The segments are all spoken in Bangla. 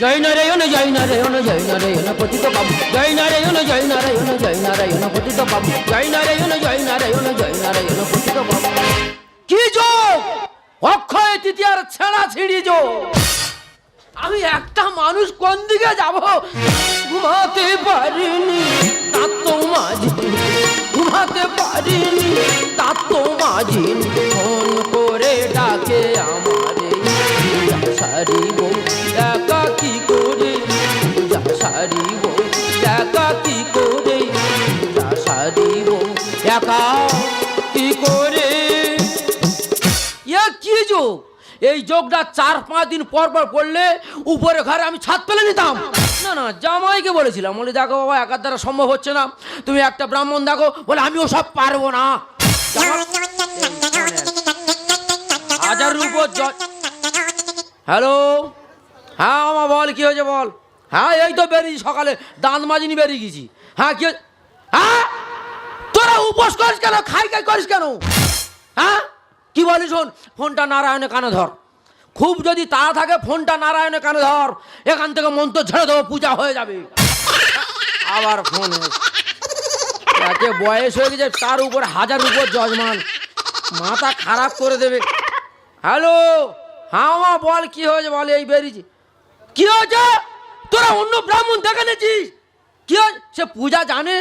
জয় নারায়ণ জয় নারায়ণ জয় নারায়ণ, পতিত পাবু জয় নারায়ণ জয় নারায়ণ জয় নারায়ণ, পতিত পাবু জয় নারায়ণ জয় নারায়ণ জয় নারায়ণ, পতিত পাবু কি যোগ? অক্ষয় তৃতীয়ার ছেঁড়া ছিড়ি যোগ। আমি একটা মানুষ কোন দিকে যাব? ঘুমাতে পারিনি তার তো মাঝি ঘুমাতে পারিনি তার তো মাঝি ফোন করে ডাকে আমারে। সারিব একা কি করে? যা সারিব একা কি করে? যা সারিব একা কি করে? এ কি যোগ এই যোগটা চার পাঁচ দিন পর পর পড়লে উপরে ঘরে আমি ছাদ পেলে নিতাম। না না জামাইকে বলেছিলাম বলে দেখো বাবা একার দ্বারা সম্ভব হচ্ছে না। তুমি একটা ব্রাহ্মণ দেখো বলে আমিও সব পারব না। হাজার উপর হ্যালো? হ্যাঁ আমা বল, কি হয়েছে বল? হ্যাঁ এই তো বেরিয়েছি সকালে, দাঁত মাজিনি বেরিয়ে গেছি। হ্যাঁ কি হ্যাঁ? তোরা উপোস করিস কেন? খাই খাই করিস কেন? হ্যাঁ? কি বলি শোন, ফোনটা নারায়ণে কানে ধর। খুব যদি তাড়া থাকে, ফোনটা নারায়ণে কানে ধর। এখান থেকে মন্ত্র ছেড়ে দেবো, পূজা হয়ে যাবে। আবার ফোন একে বয়স হয়ে গেছে, তার উপর হাজার উপর যজমান। মাথা খারাপ করে দেবে। হ্যালো? হ্যাঁ মা বল, কি হয়েছে? বল, এই বেরিয়েছি। কি হয়েছে? তোরা অন্য ব্রাহ্মণ দেখে নিয়েছিস? কি সে পূজা জানে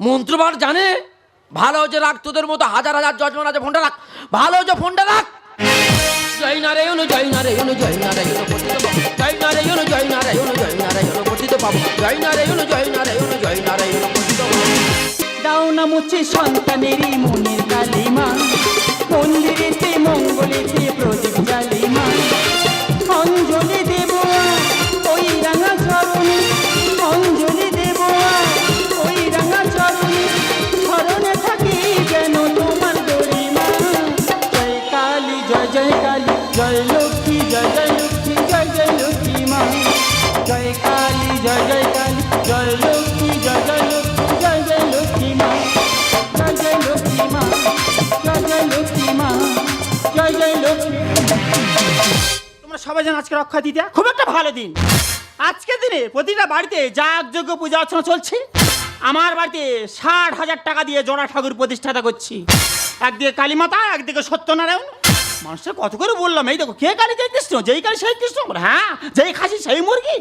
মন্ত্রবার জানে। ভালো হচ্ছে রাখ, তোদের মতো হাজার হাজার যজমান আছে, ফোনটা রাখ। ভালো হচ্ছে ফোনটা রাখ। জয় নারায়ণ জয় নারায়ণ জয় নারায়ণ জয় নারায়ণ জয় নারায়ণ জয় নারায়ণ পাবু। জয় নারায়ণ জয় নারায়ণ জয় নারায়ণ দাও না সন্তানেরই মনের সবাই যেন আজকে রক্ষা দিতে খুব একটা ভালো দিন। আজকের দিনে প্রতিটা বাড়িতে যাগযজ্ঞ পূজা অর্চনা চলছে। আমার বাড়িতে ষাট হাজার টাকা দিয়ে জোড়া ঠাকুর প্রতিষ্ঠাতা করছি। একদিকে কালীমাতা, একদিকে সত্যনারায়ণ। মানুষের কত করে বললাম, এই দেখো, কে কালী কে কৃষ্ণ যেই কালী সেই কৃষ্ণ। হ্যাঁ যেই খাসি সেই মুরগি।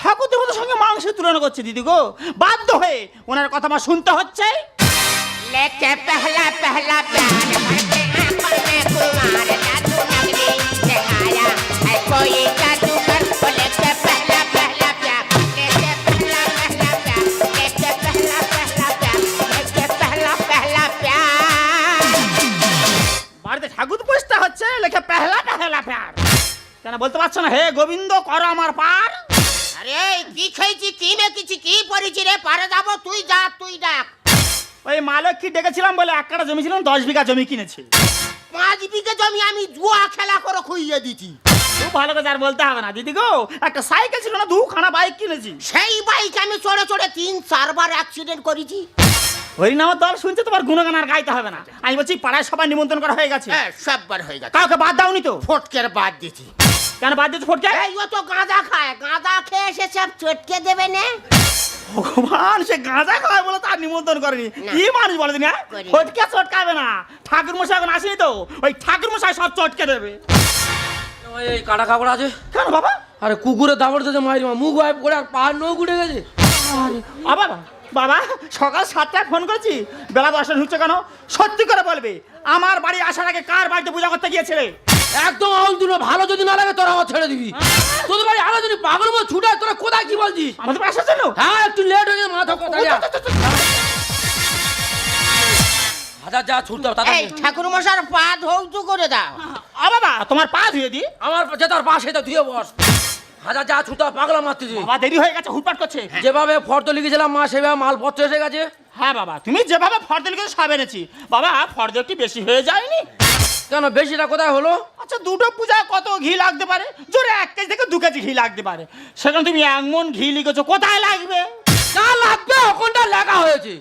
ঠাকুর দেবতার সঙ্গে মাংসের তুলনা করছে, দিদি গো। বাধ্য হয়ে ওনার কথা আমার শুনতে হচ্ছে। পারছ না হে গোবিন্দ করো আমার পার। আরে কি খেয়েছি কি মেখেছি কি পড়েছি রে? পারে যাব তুই যা তুই ডাক ওই মালক্ষী ডেকেছিলাম বলে এক কাটা জমি ছিলাম দশ বিঘা জমি কিনেছি। পাঁচ বিঘে জমি আমি জুয়া খেলা করে খুইয়ে দিছি। খুব ভালো কথা আর বলতে হবে না। দিদি গো একটা সাইকেল ছিল না দুখানা বাইক কিনেছি। সেই বাইক আমি চড়ে চড়ে তিন চারবার অ্যাক্সিডেন্ট করেছি। হরিনামার দল শুনছে তোমার গুণগান আর গাইতে হবে না। আমি বলছি পাড়ায় সবাই নিমন্ত্রণ করা হয়ে গেছে। হ্যাঁ সববার হয়ে গেছে। কাউকে বাদ দাওনি তো? ফটকের বাদ দিছি। কেন বাদ দিচ্ছ ফটকে? এই ও তো গাঁজা খায়। গাঁজা খেয়ে এসে সব চটকে দেবে না? ভগবান সে গাঁজা খাওয়ায় বলে তার নিমন্ত্রণ করেনি। কি মানুষ বলে দিন হ্যাঁ। ফটকে চটকাবে না। ঠাকুর মশাই এখন আসেনি তো। ওই ঠাকুর মশাই সব চটকে দেবে। এই কাটা কাপড় আছে। কেন বাবা? আরে কুকুরের দাবড় দিতে মারি মা। মুখ করে আর পাহাড় নৌ উঠে গেছে। আবার বাবা সকাল সাতটায় ফোন করেছি। বেলা দশটা ঢুকছে কেন? সত্যি করে বলবে আমার বাড়ি আসার আগে কার বাড়িতে পূজা করতে গিয়েছিলে? একদম আউল দিল ভালো যদি না লাগে তোরা আমার ছেড়ে দিবি। তোদের বাড়ি আরও যদি পাগল মতো ছুটে তোরা কোথায় কি বলছিস? আমাদের আসার জন্য হ্যাঁ একটু লেট হয়ে গেছে মাথা কথা হাজার যা ছুটতে হবে এই ঠাকুর মশার পা ধৌত করে দাও। আ বাবা তোমার পা ধুয়ে দি। আমার যে তার পাশে তো ধুয়ে বস। হাজার যা ছুটতে পাগলা মারতেছি। বাবা দেরি হয়ে গেছে হুটপাট করছে। যেভাবে ফর্দ লিখেছিলাম মা সেভাবে মালপত্র এসে গেছে। হ্যাঁ বাবা তুমি যেভাবে ফর্দ লিখে সব এনেছি। বাবা ফর্দ একটু বেশি হয়ে যায়নি? কেন বেশিটা কোথায় হলো? আচ্ছা দুটো পূজা কত ঘি লাগতে পারে? জোরে এক কেজি থেকে দু কেজি ঘি লাগতে পারে। সেখানে তুমি এমন ঘি লিখেছো কোথায় লাগবে? না লাগবে ওখানটা লেখা হয়েছে।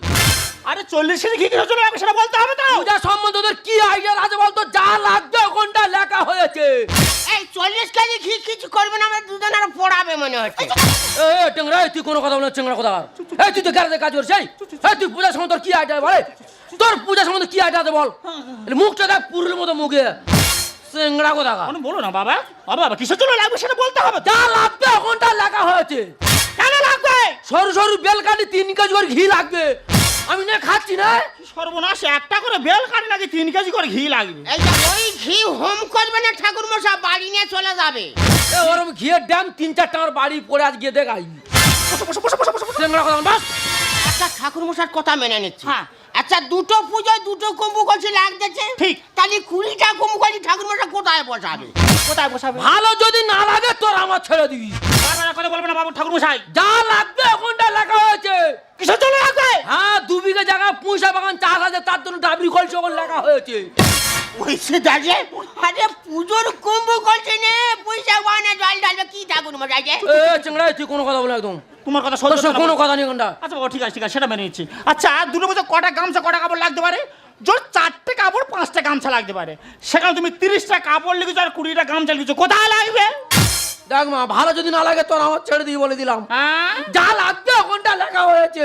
আরে চল্লিশ কেজি ঘি কিসের লাগবে সেটা বলতে হবে তো। পূজা সম্বন্ধে ওদের কি আইডিয়া আছে বলতো? যা লাগবে ওখানটা লেখা হয়েছে। এই চল্লিশ কেজি ঘি কিছু করবে না আমার দুজনের পড়াবে মনে হচ্ছে। এ টেংরা তুই কোনো কথা বলে চেংরা কথা এই তুই তো গ্যারেজে কাজ করছিস এই? তুই পূজার সময় তোর কি আইডিয়া বলে তোর পূজার সময় কি আইডিয়া বল? মুখটা দেখ পুরুলের মতো মুখে। চেংরা কথা মানে বলো না বাবা। বাবা বাবা কিসের জন্য লাগবে সেটা বলতে হবে। যা লাগবে ওখানটা লেখা হয়েছে। কেন লাগবে? সরু সরু বেল কাটি তিন কেজি করে ঘি লাগবে। আমি না খাচ্ছি না? সর্বনাশ একটা করে বেল কাটি নাকি তিন কেজি করে ঘি লাগবে। এই যে ওই ঘি হোম করবে না ঠাকুর মশা বাড়ি নিয়ে চলে যাবে। এ, ওরম ঘিয়ের ড্যাম তিন চার টাকার বাড়ি পড়ে আজ গিয়ে দেখাই চেংরা কথা বাস একটা ঠাকুর মশার কথা মেনে নিচ্ছি। হ্যাঁ। আচ্ছা দুটো পুজোয় দুটো কুম্ভু কলসি লাগতেছে? ঠিক। তাহলে কুড়িটা কুম্ভু কলসি ঠাকুর মশা কোথায় বসাবে? কোথায় বসাবে? ভালো যদি না লাগে তোর আমার ছেড়ে দিবি। কথা বলবে না বাবু ঠাকুর মশাই যা লাগবে ওখানটা লেখা হয়েছে কিসের জন্য লাগবে হ্যাঁ দু বিঘে জায়গা পুঁইশা বাগান চাষ আছে তার জন্য ডাবরি কলসি ওখানে লেখা হয়েছে। দাঁড়িয়ে আরে পুজোর কুম্ভু কলসি নে পয়সা বানে জল ঢালবে কি যে এ চেংড়া তুই কোনো কথা বলে একদম। তোমার কথা সহ্য কোনো কথা নেই ওখানটা আচ্ছা বাবা ঠিক আছে ঠিক আছে সেটা মেনে নিচ্ছি। আচ্ছা দুটো বছর কটা গামছা কটা কাপড় লাগতে পারে? জোর চারটে কাপড় পাঁচটা গামছা লাগতে পারে। সেখানে তুমি তিরিশটা কাপড় লিখেছো আর কুড়িটা গামছা লিখেছো। কোথায় লাগবে? দেখ মা ভালো যদি না লাগে তোর আমার ছেড়ে দিই বলে দিলাম। হ্যাঁ? যা লাগবে ওখানটা লেখা হয়েছে।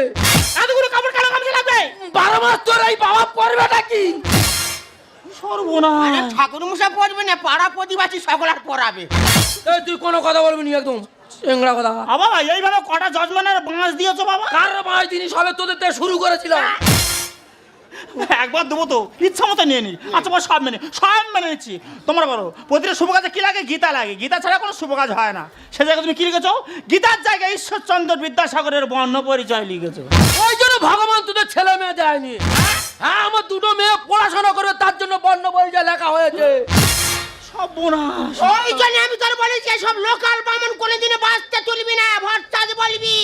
এতগুলো কাপড় কেন গামছা লাগবে? বারো মাস তোর এই বাবা পড়বেটা কি আরে সর্বনাশ। ঠাকুর মশা পড়বে না পাড়া প্রতিবাসী সকল আর পড়াবে। তুই কোনো কথা বলবি না একদম চেংড়া কথা। বাবা এইভাবে কটা জজমানের বাঁশ দিয়েছ বাবা? কার মাস জিনিস সবে তোদের শুরু করেছিলাম। একবার দেবো তো ইচ্ছা মতো নিয়ে নি। আচ্ছা বল সব মেনে সব মেনে নিচ্ছি। তোমার বলো প্রতিটা শুভ কাজে কি লাগে? গীতা লাগে। গীতা ছাড়া কোনো শুভ কাজ হয় না। সে জায়গায় তুমি কি লিখেছো? গীতার জায়গায় ঈশ্বরচন্দ্র বিদ্যাসাগরের বর্ণ পরিচয় লিখেছো। ওই জন্য ভগবান তোদের ছেলে মেয়ে যায়নি হ্যাঁ আমার দুটো মেয়ে পড়াশোনা করে তার জন্য বর্ণ পরিচয় লেখা হয়েছে। সব ওই জন্য আমি তোর বলেছি সব লোকাল বামন কোনোদিনে বাঁচতে তুলবি না ভরচাঁদ বলবি।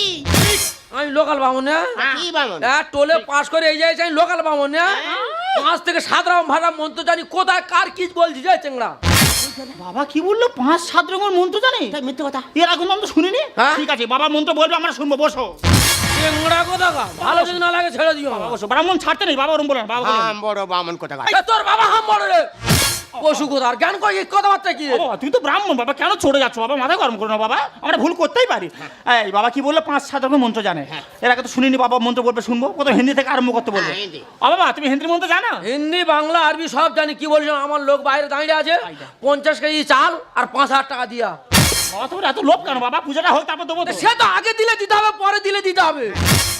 আমি লোকাল বামন না কি বামন? হ্যাঁ টোলে পাস করে এই যাই আমি লোকাল বামন না পাঁচ থেকে সাত রাম ভাড়া মন্ত্র জানি কোথায় কার কি বলছি যাই চেংড়া? বাবা কি বলল? পাঁচ সাত রকমের মন্ত্র জানে? তাই মিথ্যে কথা। এর আগে নাম তো শুনিনি? হ্যাঁ? ঠিক আছে বাবা মন্ত্র বলবে আমরা শুনব বসো। চেংড়া কথা ভালো যদি না লাগে ছেড়ে দিও। বাবা বসো। ব্রাহ্মণ ছাড়তে নেই বাবা ওরম বলেন বাবা বলেন বড় বামন কথা তোর বাবা হাম বড় রে। পশু কোথার জ্ঞান কই এই কথাবার্তা কি? বাবা তুই তো ব্রাহ্মণ বাবা কেন চড়ে যাচ্ছ? বাবা মাথা গরম করো না বাবা। আমরা ভুল করতেই পারি। এই বাবা কি বলল? পাঁচ সাত রকমের মন্ত্র জানে। এর আগে তো শুনিনি বাবা মন্ত্র বলবে শুনব। কত হিন্দি থেকে আরম্ভ করতে বলব। হ্যাঁ, হিন্দি। ও বাবা তুমি হিন্দি মন্ত্র জানো? হিন্দি বাংলা আরবি সব জানি। কি বলছো? আমার লোক বাইরে দাঁড়িয়ে আছে। পঞ্চাশ কেজি চাল আর পাঁচ হাজার টাকা দিয়া। বাবা তোমার এত লোভ কেন? বাবা পূজাটা হোক তারপর দেবো তো। সে তো আগে দিলে দিতে হবে পরে দিলে দিতে হবে।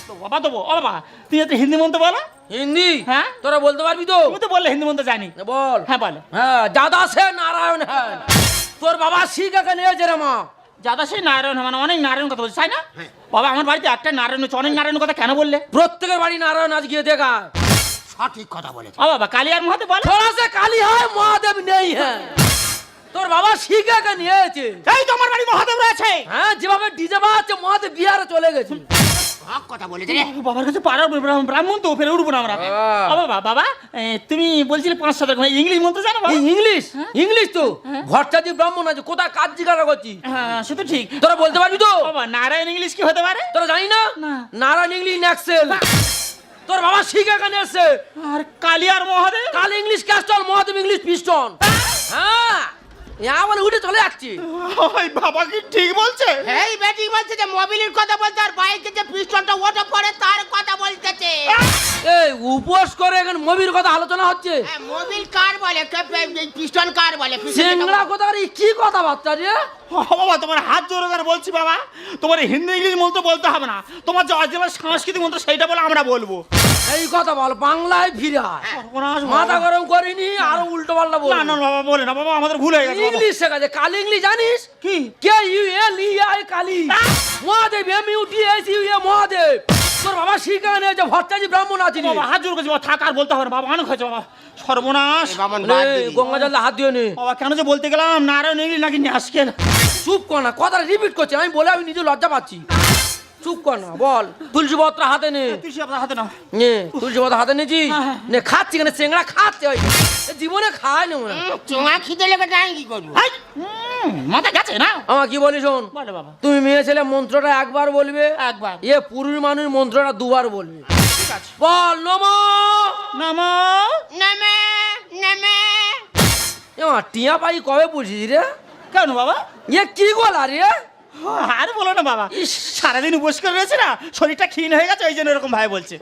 তো বাবা দেবো। ও বাবা তুই এত হিন্দি মন্ত্র বলো হিন্দি? হ্যাঁ? তোরা বলতে পারবি তো? তুমি তো বললে হিন্দি মন্ত্র জানি। বল। হ্যাঁ বল। হ্যাঁ দাদা সে নারায়ণ হ্যাঁ তোর বাবা শিখাকে নিয়ে যে মা। দাদা সে নারায়ণ মানে অনেক নারায়ণ কথা বলছিস তাই না? হ্যাঁ। বাবা আমার বাড়িতে একটা নারায়ণ হচ্ছে অনেক নারায়ণ কথা কেন বললে? প্রত্যেকের বাড়ি নারায়ণ আজ গিয়ে দেখা। সঠিক কথা বলে ও বাবা কালী আর মহাদেব বল। থোড়া সে কালী হয় মহাদেব নেই হ্যাঁ তোর বাবা শিখাকে নিয়েছে এই তো আমার বাড়ি মহাদেব রয়েছে। হ্যাঁ যেভাবে ডিজে বাজাচ্ছে মহাদেব বিহারে চলে গেছে। হক কথা বলেছে রে। বাবার কাছে পাড়ার ব্রাহ্মণ- ব্রাহ্মণ তো ফেরে উঠবো না আমরা। হ্যাঁ। বাবা বাবা তুমি বলছিলে পাঁচ সাত রকম ইংলিশ মন্ত্র জানো বাবা? ইংলিশ? ইংলিশ তো? ঘরচাজি ব্রাহ্মণ আছে কোথায় কাজ জিজ্ঞাসা করছি হ্যাঁ সে তো ঠিক। তোরা বলতে পারবি তো? বাবা নারায়ণ ইংলিশ কি হতে পারে? তোরা জানি না। নারায়ণ ইংলিশ ন্যাক্সেল। তোর বাবা শিখাকে নিয়েছে আর কালিয়ার মহাদেব? কাল English castle Mahadev English piston. হ্যাঁ বলে উঠে চলে যাচ্ছে। ওই বাবা কি ঠিক বলছে? এই বেটি বলছে যে মোবিলের কথা বলতে আর বাইকে যে পিস্টনটা ওটা পড়ে তার কথা বলতেছে। এই উপোস করে এখন মুভির কথা আলোচনা হচ্ছে। হ্যাঁ, মোবিল কার বলে? পিস্টন কার বলে? সিংড়া কথা আর কি কথাবার্তা রে? বাবা তোমার হাত জোরে করে বলছি বাবা। তোমার হিন্দি ইংলিশ মন্ত্র বলতে হবে না। তোমার যে অরিজিনাল সাংস্কৃতিক মন্ত্র সেইটা বলে আমরা বলব। এই কথা বল বাংলায় ফিরে। সর্বনাশ মাথা গরম করিনি আর উল্টো পাল্টা বল না না বাবা বলে না বাবা আমাদের ভুল হয়ে গেছে। ইংলিশ শেখাছে কাল ইংলিশ জানিস? কি? K U L E I Kali. Mahadev M U T S U A Mahadev. তোর বাবা শিখানে যে ভট্টাজি ব্রাহ্মণ আছে বাবা হাত জোর করেছি বাবা থাক আর বলতে হবে বাবা অনেক হয়েছে বাবা। সর্বনাশ। গঙ্গা জলে হাত দিয়ে নে। বাবা কেন যে বলতে গেলাম? নারায়ণ ইংলিশ নাকি নিয়ে আসকে চুপ কর না কথাটা রিপিট করছে আমি বলে আমি নিজে লজ্জা পাচ্ছি। চুপ কর না বল। তুলসী পত্র হাতে নে। তুলসী আপনার হাতে নাও। নে তুলসী পত্র হাতে নিয়েছি। হ্যাঁ। নে খাচ্ছি কেন? চেংড়া খাচ্ছে ওই। জীবনে খায় না মনে চোঙা খিদে লেগে যাই কি করব? হাই! মাথা গেছে না? আমার কি বলি শোন? বলে বাবা। তুমি মেয়ে ছেলে মন্ত্রটা একবার বলবে। একবার। এ পুরুষ মানুষ মন্ত্রটা দুবার বলবে। ঠিক আছে। বল নম। নামা। নেমে নেমে। টিয়া পাই কবে বুঝিস রে? কেন বাবা? এ কি গলা রে? হাত না বাবা। সারাদিন উপোস করে রয়েছে না শরীরটা ক্ষীণ হয়ে গেছে ওই জন্য এরকম ভাই বলছে।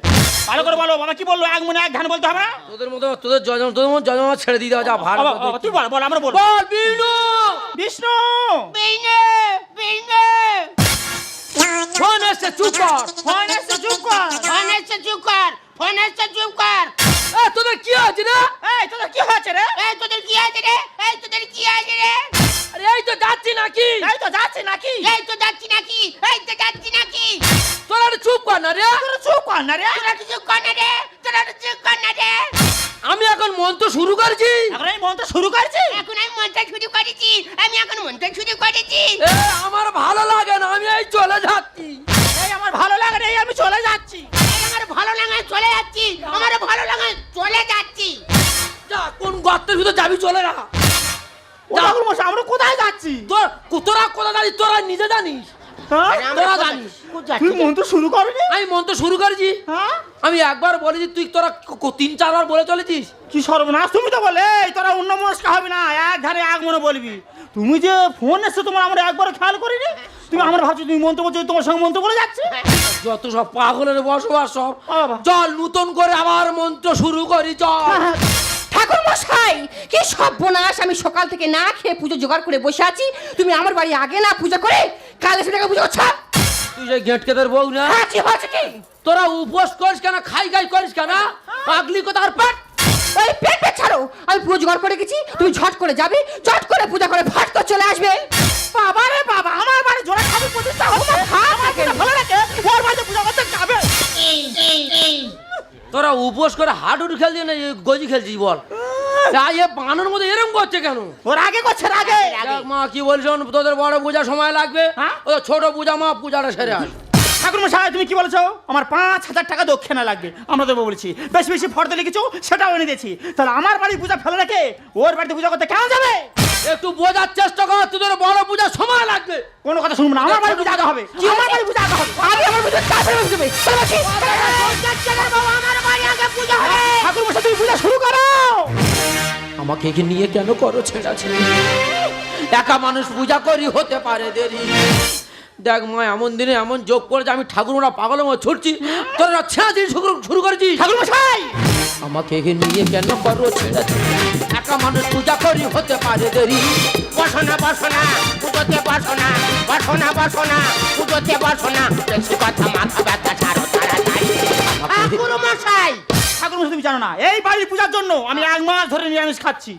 ভালো করে বলো বাবা কি বলল? এক মনে এক ধান বলতে হবে না তোদের মতো তোদের জজন তোদের মতো জজন ছেড়ে দিয়ে দেওয়া যা ভালো তুই বল বল আমরা বলব। বল বিনু বিষ্ণু! বিনে বিনে ফোন এসছে চুপ কর। ফোন এসছে চুপ কর। ফোন এসে চুপ কর। ফোন এসে চুপ কর। এ, তোদের কি আছে রে? এই তোদের কি হয়েছে রে? এই তোদের কি আছে রে? এই তোদের কি আছে রে? আরে এই তো যাচ্ছি নাকি? এই তো যাচ্ছে নাকি? এই তো যাচ্ছি নাকি? এই তো যাচ্ছি নাকি? তোরা চুপ কর না রে। তোরা চুপ কর না রে। তোরা কিছু কর না রে। তোরা কিছু কর না রে। আমি এখন মন্ত্র শুরু করেছি। এখন এই মন্ত্র শুরু করছি? এখন আমি মনটা শুরু করেছি। আমি এখন মনটা শুরু করেছি। এ আমার ভালো লাগে না আমি এই চলে যাচ্ছি। এই আমার ভালো লাগে রে এই আমি চলে যাচ্ছি। এই আমার ভালো লাগে চলে যাচ্ছি। আমার ভালো লাগে চলে যাচ্ছি। যা কোন গর্তের ভিতর যাবি চলে যা। মশাই আমরা কোথায় যাচ্ছি? তোর তোরা কোথা জানিস? তোরা নিজে জানিস? হ্যাঁ? তোরা জানিস। তুই মন্ত্র শুরু করবি আমি মন্ত্র শুরু করেছি। হ্যাঁ? আমি একবার বলেছি তুই তোরা তিন চারবার বলে চলেছিস? কি সর্বনাশ তুমি তো বলে এই তোরা অন্য মনস্কা হবে না এক ধারে এক মনে বলবি। তুমি যে ফোন এসছে তোমার আমরা একবার খেয়াল করিনি? তুমি আমার ভাবছ তুমি মন্ত্র বলছো তোমার সঙ্গে মন্ত্র বলে যাচ্ছে? যত সব পাগলের বসবাস সব। চল নতুন করে আবার মন্ত্র শুরু করি চল। ঠাকুর মশাই কি সর্বনাশ আমি সকাল থেকে না খেয়ে পুজো জোগাড় করে বসে আছি। তুমি আমার বাড়ি আগে না পুজো করে কাল এসে টাকা পুজো করছ? তুই যে গেটকেদের বউ না? হ্যাঁ কি হয়েছে কি? তোরা উপোস করিস কেন খাই খাই করিস কেন? পাগলি কোথার পেট? ওই পেট পেট ছাড়ো আমি পুজো জোগাড় করে গেছি তুমি ঝট করে যাবে ঝট করে পূজা করে ফট করে চলে আসবে। বাবা রে বাবা আমার বাড়ি জোড়া ঠাকুর প্রতিষ্ঠা হোক না। আমার যেটা ভালো লাগে ওর বাড়িতে পূজা করতে যাবে। তোরা উপোস করে হাডুডু খেলছিস না গজি খেলছিস বল। তা বানানোর মধ্যে এরকম করছে কেন? ওর আগে করছে আগে। মা কি বলছো? তোদের বড় পূজা সময় লাগবে। হ্যাঁ? ওদের ছোট পূজা মা পূজাটা সেরে আস ঠাকুর মশাই তুমি কি বলেছ? আমার পাঁচ হাজার টাকা দক্ষিণা লাগবে। আমরা দেবো বলেছি। বেশি বেশি ফর্দ লিখেছো সেটাও এনে দিয়েছি। তাহলে আমার বাড়ি পূজা ফেলে রেখে ওর বাড়িতে পূজা করতে কেন যাবে? একটু বোঝার চেষ্টা কর তোদের বড় পূজা সময় লাগবে। কোনো কথা শুনব না আমার বাড়ি পূজা হবে। আমার বাড়ি পূজা হবে। আমি আমার পুজো। যাচ্ছে বাবা আমার বাড়ি আগে পূজা হবে? ঠাকুর মশাই তুমি পূজা শুরু করো। আমাকে কি নিয়ে কেন করো ছেড়া ছেড়ে? একা মানুষ পূজা করি হতে পারে দেরি। দেখ মা এমন দিনে এমন যোগ করেছে আমি ঠাকুরমা পাগলের মতো ছুটছি। তোরা ছেঁড়া দিন শুরু করেছিস? ঠাকুর মশাই আমাকে নিয়ে কেন করো ছেড়া ছেড়ে? একা মানুষ পূজা করি হতে পারে দেরি। বাসনা বাসনা, পুজোতে বাসনা বাসনা বসো না বসো না পুজোতে বাসনা। কথা মাথা ব্যথা ছাড়ো, তাড়াতাড়ি। ঠাকুর মশাই ঠাকুর তুমি জানো না। এই বাড়ির পূজার জন্য আমি এক মাস ধরে নিরামিষ খাচ্ছি।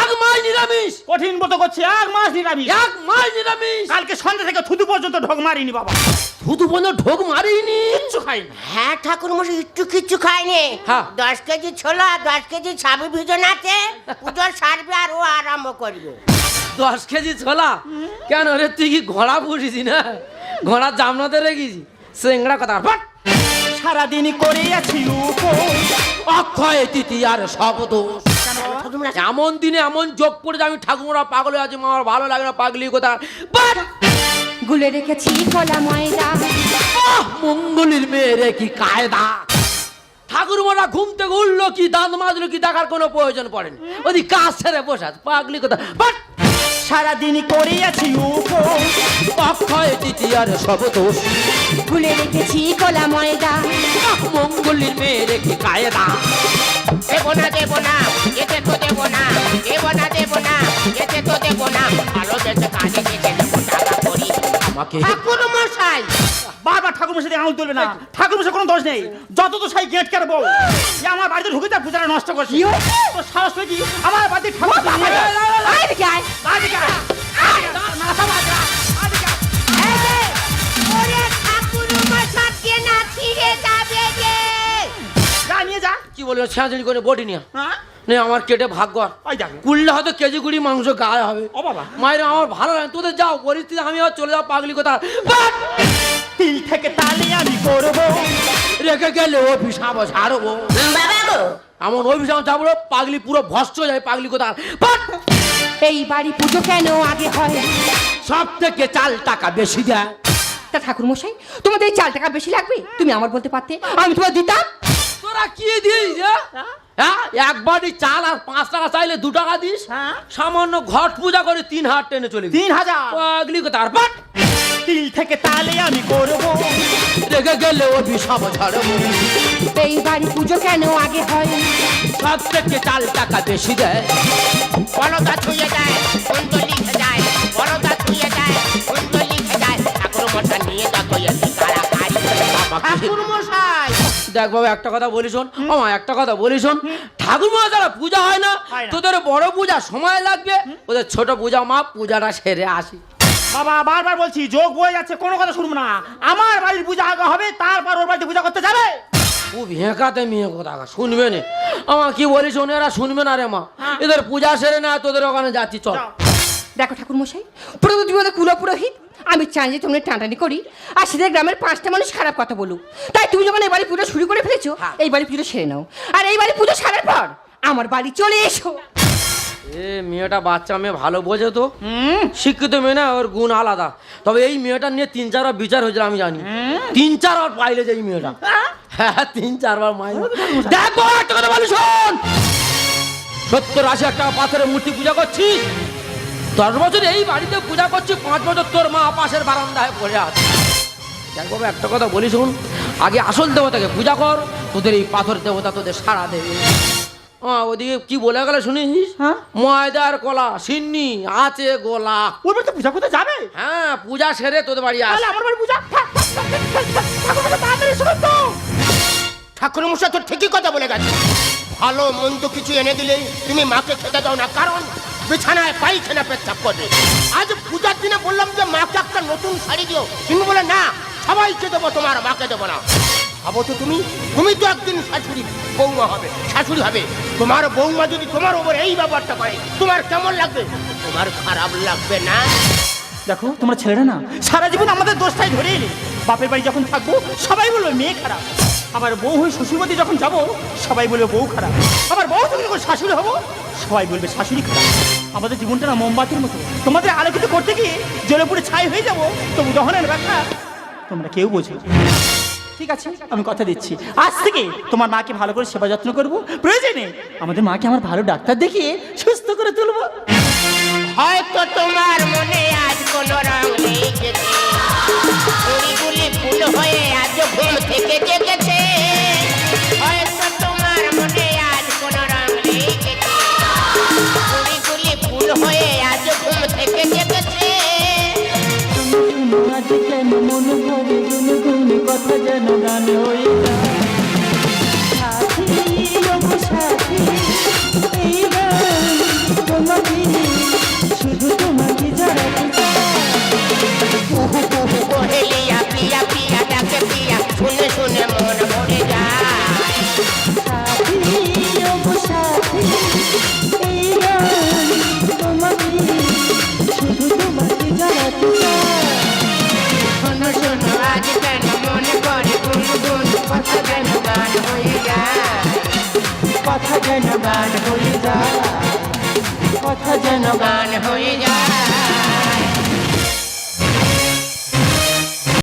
এক মাস নিরামিষ? কঠিন মতো করছি এক মাস নিরামিষ। এক মাস নিরামিষ? কালকে সন্ধ্যা থেকে থুতু পর্যন্ত ঢোক মারিনি বাবা। শুধু পর্যন্ত ঢোক মারিনি? কিচ্ছু খাইনি। হ্যাঁ ঠাকুর মশাই একটু কিচ্ছু খায়নি হ্যাঁ। দশ কেজি ছোলা দশ কেজি ছাবি ভিজনাতে পুজো সারবে আর ও আরম্ভ করবে। দশ কেজি ছোলা? কেন রে তুই কি ঘোড়া পুষিস না? ঘোড়া জামনাতে রেখেছি সিংড়া কথা। বাট সারাদিন করে উপোস। অক্ষয় তৃতীয়ার শব্দ এমন দিনে এমন যোগ পড়ে আমি ঠাকুমরা পাগল আছে আমার ভালো লাগে না পাগলি কথা গুলে রেখেছি কলা ময়দা। মঙ্গলের মেয়েরে কি কায়দা। ঠাকুরমারা ঘুম থেকে উঠল কি দাঁত মাজলো কি দেখার কোনো প্রয়োজন পড়েনি। ওদি কাজ ছেড়ে বসে পাগলি কথা বাট সারাদিন করে উপোস। অক্ষয় তৃতীয়ার শব্দ গুলে রেখেছি কলা ময়দা। মঙ্গলের মেয়েরে কি কায়দা। দেবো না দেবো না এতে তো দেবো না দেবো না দেবো না এতে তো দেবো না। ভালো কাজে যেতে দেবো টাকা করি। আমাকে ঠাকুর মশাই! বারবার ঠাকুর মশাই আঙুল তুলবে না। ঠাকুর মশাই কোনো দোষ নেই। যত তো সেই গেট কেন বউ। এ আমার বাড়িতে ঢুকে তার পূজাটা নষ্ট করছে। কি? তো সাহস পেয়েছি আমার বাড়িতে ঠাকুর কি বলব? ছেঁচড়ি করে বডি নিয়ে হ্যাঁ? নে আমার কেটে ভাগ কর। যাবে কুললে হয়তো কেজি কুড়ি মাংস গায়ে হবে। ও বাবা। মায়ের আমার ভালো লাগে তোদের যাও পরিস্থিতি আমি আর চলে যাও পাগলি কথা বাট! তিল থেকে তালে আমি করব। রেখে গেলে অভিশাপ ছাড়বো। বাবা গো। এমন ছাড়বো পাগলি পুরো ভস্ত যায় পাগলি কথা বাট! এই বাড়ি পুজো কেন আগে হয়? সব থেকে চাল টাকা বেশি দেয়। তা ঠাকুর মশাই তোমাদের এই চাল টাকা বেশি লাগবে? তুমি আমার বলতে পারতে আমি তোমার দিতাম? তোরা কি দিস রে? হ্যাঁ? এক বাটি চাল আর পাঁচ টাকা চাইলে দু টাকা দিস। হ্যাঁ। সামান্য ঘট পূজা করে তিন হাট টেনে চলে তিন হাজার? পাগলি বাট! তিল থেকে তালে আমি করব। রেগে গেলে এই বাড়ি পুজো কেন আগে হয়? সব থেকে চাল টাকা বেশি দেয়। বলদা ছুঁয়ে যায় কুন্দ যায় বলদা ছুঁয়ে যায় কুন্দ যায় ঠাকুর মশা নিয়ে যত এসে দেখ বাবা একটা কথা বলি শোন। আমা একটা কথা বলি শোন। ঠাকুর মহাজারা পূজা হয় না তোদের বড় পূজা সময় লাগবে। ওদের ছোট পূজা মা পূজাটা সেরে আসি। বাবা বারবার বলছি যোগ বয়ে যাচ্ছে কোনো কথা শুনব না। আমার বাড়ির পূজা আগে হবে তারপর ওর বাড়িতে পূজা করতে যাবে। ও ভেঁকাতে মেয়ে কথা শুনবে না। আমার কি বলি শোন এরা শুনবে না রে মা। এদের পূজা সেরে না তোদের ওখানে যাচ্ছি চল। দেখো ঠাকুর মশাই প্রভু তুমি ওদের কুলো পুরোহিত আমি চাই যে তোমরা টানাটানি করি আর সেদের গ্রামের পাঁচটা মানুষ খারাপ কথা বলুক। তাই তুমি যখন এই বাড়ি পুজো শুরু করে ফেলেছো হ্যাঁ। এই বাড়ি পুজো সেরে নাও। আর এই বাড়ি পুজো সারার পর আমার বাড়ি চলে এসো। এ মেয়েটা বাচ্চা মেয়ে ভালো বোঝে তো। শিক্ষিত মেয়ে না ওর গুণ আলাদা। তবে এই মেয়েটা নিয়ে তিন চারবার বিচার হয়েছিল আমি জানি। তিন চারবার পাইলে যে এই মেয়েটা। হ্যাঁ তিন চারবার মাই দেখো একটা কথা বলি শোন। সত্তর আশি টাকা পাথরের মূর্তি পূজা করছি। দশ বছর এই বাড়িতে পূজা করছি পাঁচ বছর তোর মা পাশের বারান্দায় পড়ে আছে। দেখ বাবা একটা কথা বলি শুন আগে আসল দেবতাকে পূজা কর তোদের এই পাথর দেবতা তোদের সারা দেবে। ওদিকে কি বলে গেলে শুনেছিস হ্যাঁ? ময়দার কলা সিন্নি আছে গোলা। ওর বাড়িতে পূজা করতে যাবে? হ্যাঁ পূজা সেরে তোদের বাড়ি আস। আমার বাড়ি পূজা? ঠাকুর মশাই তাড়াতাড়ি এসো তো। ঠাকুর মশাই তো ঠিকই কথা বলে গেছে। ভালো মন্দ কিছু এনে দিলেই তুমি মাকে খেতে দাও না। কারণ বিছানায় পায়খানা পেচ্ছাপ করবে আজ পূজার দিনে বললাম যে, মাকে একটা নতুন শাড়ি দিও। তুমি বলে, না, সবাইকে দেবো, তোমার মাকে দেবো না। ভাবো তো তুমি তুমি তো একদিন শাশুড়ি, বৌমা হবে, শাশুড়ি হবে। তোমার বৌমা যদি তোমার ওপর এই ব্যাপারটা করে, তোমার কেমন লাগবে? তোমার খারাপ লাগবে না? দেখো, তোমরা ছেলেরা না, সারা জীবন আমাদের দোষটাই ধরে এলে। বাপের বাড়ি যখন থাকব, সবাই বলবে, মেয়ে খারাপ। আবার বউ হয়ে শ্বশুরবাড়ি যখন যাব, সবাই বলবে, বউ খারাপ। আবার বউ থেকে যখন শাশুড়ি হব, সবাই বলবে, শাশুড়ি খারাপ। আমাদের জীবনটা না মোমবাতির মতো। তোমাদের আলোকিত করতে গিয়ে জলে পুরে ছাই হয়ে যাব। তবু দহনের ব্যাখ্যা তোমরা কেউ বোঝো ঠিক আছে, আমি কথা দিচ্ছি। আজ থেকে তোমার মাকে ভালো করে সেবা যত্ন করব। প্রয়োজনে আমাদের মাকে আমার ভালো ডাক্তার দেখিয়ে সুস্থ করে তুলবো। হয়তো তোমার মনে আজ কোনো রং নেই ফুল হয়ে আজ ঘুম থেকে জেগেছে। কথা যেন